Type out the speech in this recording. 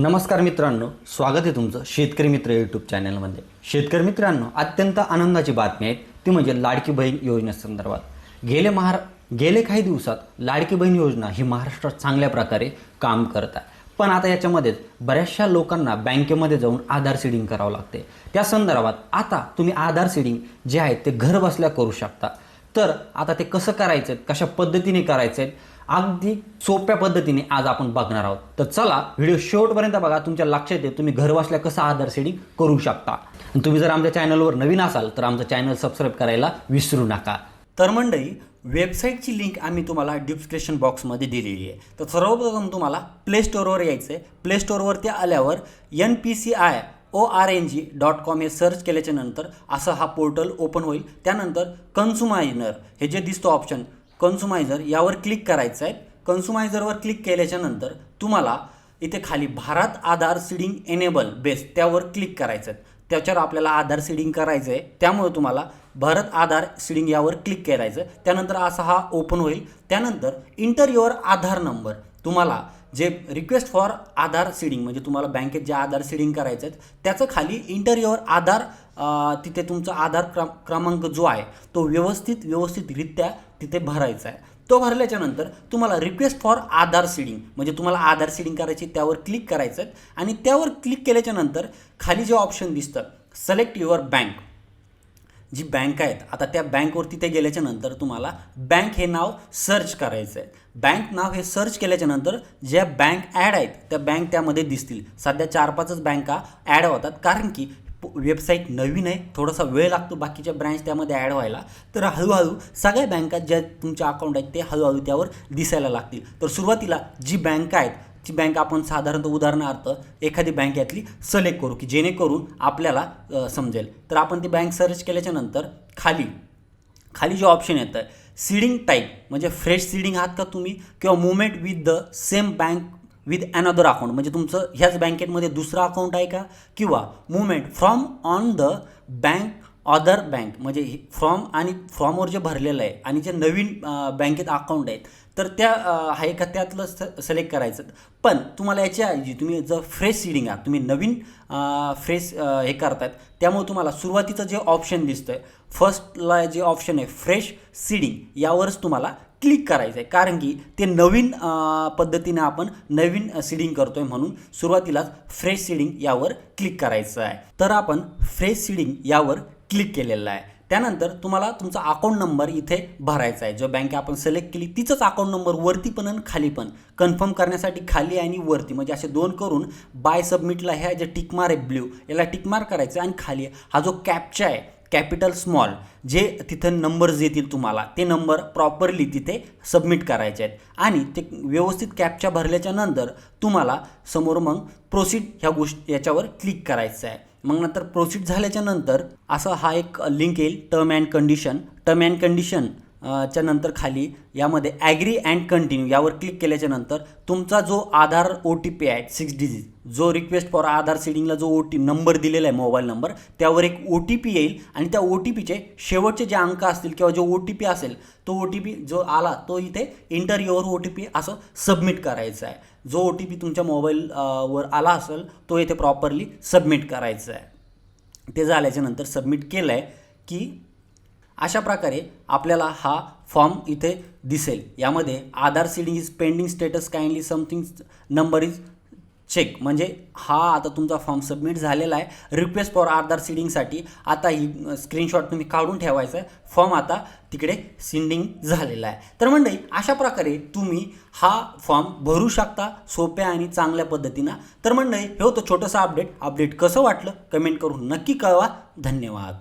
नमस्कार मित्रांनो स्वागत आहे तुमचं शेतकरी मित्र यूट्यूब चॅनलमध्ये. शेतकरी मित्रांनो अत्यंत आनंदाची बातमी आहे. ती म्हणजे लाडकी बहीण योजनेसंदर्भात गेले महार गेले काही दिवसात लाडकी बहीण योजना ही महाराष्ट्रात चांगल्या प्रकारे काम करत आहे. पण आता याच्यामध्येच बऱ्याचशा लोकांना बँकेमध्ये जाऊन आधार सीडिंग करावं लागते. त्या संदर्भात आता तुम्ही आधार सीडिंग जे आहे ते घर बसल्या करू शकता. तर आता ते कसं करायचं? कशा पद्धतीने करायचं? आहे अगदी सोप्या पद्धतीने आज आपण बघणार आहोत. तर चला व्हिडिओ शेवटपर्यंत बघा. तुमच्या लक्षात येते तुम्ही घर बसल्या कसं आधार सेडिंग करू शकता. आणि तुम्ही जर आमच्या चॅनलवर नवीन असाल तर आमचं चॅनल सबस्क्राईब करायला विसरू नका. तर मंडळी वेबसाईटची लिंक आम्ही तुम्हाला डिस्क्रिप्शन बॉक्समध्ये दिलेली आहे. तर सर्वप्रथम तुम्हाला प्ले स्टोअरवर यायचं आहे प्ले स्टोअरवरती आल्यावर N P C I O R N G dot com हे सर्च केल्याच्यानंतर असं हा पोर्टल ओपन होईल. त्यानंतर कन्झ्युमायनर हे जे दिसतं ऑप्शन कन्झ्युमायझर यावर क्लिक करायचं आहे. कन्झ्युमायझरवर क्लिक केल्याच्यानंतर तुम्हाला इथे खाली Bharat Aadhaar seeding enable base त्यावर क्लिक करायचं आहे. त्याच्यावर आपल्याला आधार सीडिंग करायचं आहे. त्यामुळे तुम्हाला भारत आधार सीडिंग यावर क्लिक करायचं त्यानंतर असा हा ओपन होईल. त्यानंतर इंटर युअर आधार नंबर तुम्हाला जे रिक्वेस्ट फॉर आधार सीडिंग म्हणजे तुम्हाला बँकेत जे आधार सीडिंग करायचं आहे त्याचं खाली इंटर युअर आधार तिथे तुमचा आधार क्र क्रमांक जो आहे तो व्यवस्थित व्यवस्थितरित्या तिथे भरायचा आहे. तो भरल्याच्यानंतर तुम्हाला रिक्वेस्ट फॉर आधार सीडिंग म्हणजे तुम्हाला आधार सीडिंग करायची त्यावर क्लिक करायचं आहे आणि त्यावर क्लिक केल्याच्यानंतर खाली जे ऑप्शन दिसतं सिलेक्ट युअर बँक जी बँक आहेत आता त्या बँकवरती ते गेल्याच्यानंतर तुम्हाला बँक हे नाव सर्च करायचं आहे बँक नाव हे सर्च केल्याच्यानंतर ज्या बँक ॲड आहेत त्या बँक त्यामध्ये दिसतील. सध्या चार पाचच बँका ॲड होतात. कारण की वेबसाईट नवीन आहे थोडासा वेळ लागतो बाकीच्या ब्रँच त्यामध्ये ॲड व्हायला. तर हळूहळू सगळ्या बँका ज्या तुमच्या अकाउंट आहेत ते हळूहळू त्यावर दिसायला लागतील. तर सुरुवातीला जी बँक आहेत ती बँक आपण साधारणतः उदाहरणार्थ एखादी बँक यातली सलेक्ट करू की जेणेकरून आपल्याला समजेल. तर आपण ती बँक सर्च केल्याच्यानंतर खाली खाली जे ऑप्शन येतं सीडिंग टाईप म्हणजे फ्रेश सीडिंग आहात का तुम्ही? किंवा movement with the same bank with another account म्हणजे तुमचं ह्याच बँकेमध्ये दुसरं अकाउंट आहे का? किंवा movement from on the bank other bank म्हणजे फॉर्म आणि फॉर्मवर जे भरलेलं आहे आणि जे नवीन बँकेत अकाउंट आहेत तर त्या आहे का त्यातलं सिलेक्ट करायचं. पण तुम्हाला याच्या ऐवजी तुम्ही जर फ्रेश सीडिंग आहात तुम्ही नवीन फ्रेश हे करतायत त्यामुळे तुम्हाला सुरुवातीचं जे ऑप्शन दिसतं आहे फर्स्टला जे ऑप्शन आहे फ्रेश सीडिंग यावरच तुम्हाला क्लिक करायचं आहे कारण की ते नवीन पद्धतीने आपण नवीन सीडिंग करतोय म्हणून सुरुवातीलाच फ्रेश सीडिंग यावर क्लिक करायचं आहे तर आपण फ्रेश सीडिंग यावर क्लिक केलेलं आहे. त्यानंतर तुम्हाला तुमचा अकाउंट नंबर इथे भरायचा आहे. जो बँक आपण सिलेक्ट केली तिचंच अकाउंट नंबर वरती पण आणि खाली पण. कन्फर्म करण्यासाठी खाली आणि वरती. म्हणजे असे दोन करून बाय सबमिटला ह्या जे टिकमार आहे ब्ल्यू याला टिकमार करायचं आणि खाली हा जो कॅपचा आहे कॅपिटल स्मॉल जे तिथं नंबर्स येतील तुम्हाला ते नंबर प्रॉपरली तिथे सबमिट करायचे आहेत. आणि ते व्यवस्थित कॅपच्या भरल्याच्या नंतर तुम्हाला समोर मग प्रोसीड ह्या गोष्टी याच्यावर क्लिक करायचं आहे. मग नंतर प्रोसीड झाल्याच्यानंतर असा हा एक लिंक येईल term and condition term and condition च्या नंतर खाली यामध्ये ॲग्री अँड कंटिन्यू यावर क्लिक केल्याच्यानंतर तुमचा जो आधार ओ टी पी आहे सिक्स डिजिट जो रिक्वेस्ट फॉर आधार सेडिंगला जो ओ टी नंबर दिलेला आहे मोबाईल नंबर त्यावर एक ओ टी पी येईल आणि त्या ओ टी पीचे शेवटचे जे अंक असतील किंवा जो ओ टी पी असेल तो ओ टी पी जो आला तो इथे enter your O T P असं सबमिट करायचा आहे. जो ओ टी पी तुमच्या मोबाईल वर आला असेल तो इथे प्रॉपरली सबमिट करायचा आहे. ते झाल्याच्यानंतर सबमिट केलं आहे की अशा प्रकारे आपल्याला हा फॉर्म इथे दिसेल. यामध्ये Aadhaar seeding is pending status kindly something number is check. म्हणजे हा आता तुमचा फॉर्म सबमिट झालेला आहे. रिक्वेस्ट फॉर आधार सीडिंगसाठी आता ही स्क्रीनशॉट तुम्ही काढून ठेवायचा आहे. फॉर्म आता तिकडे सिंडिंग झालेला आहे. तर मंडळी अशा प्रकारे तुम्ही हा फॉर्म भरू शकता सोप्या आणि चांगल्या पद्धतीनं. तर मंडळी हे होतं छोटंसं अपडेट. अपडेट कसं वाटलं? कमेंट करून नक्की कळवा. धन्यवाद.